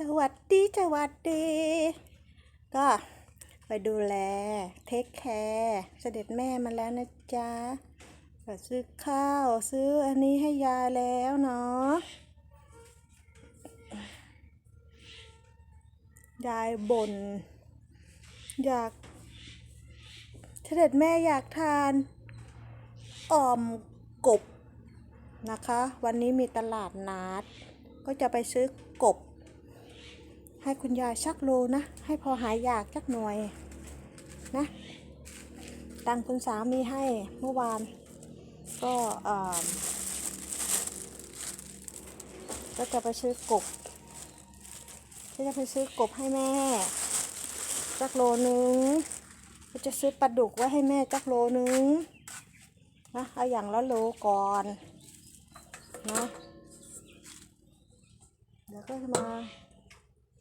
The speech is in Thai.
สวัสดีสวัสดี ก็ไปดูแล เทคแคร์เสด็จแม่มาแล้วนะจ๊ะก็ซื้อข้าวซื้ออันนี้ให้ยายแล้วเนาะยายบ่นอยาก เสด็จแม่อยากทานอ่อมกบนะคะ วันนี้มีตลาดนัดก็จะไปซื้อกบ ให้คุณยายชักโลนะ ให้พอหายอยากชักหน่วยนะตังคุณสามีให้เมื่อวาน ก็ก็จะไปซื้อกบก็จะไปซื้อกบให้แม่จักโลนึงก็จะซื้อปลาดุกไว้ให้แม่จักโลนึงนะเอาอย่างละโลก่อนนะแล้วก็มา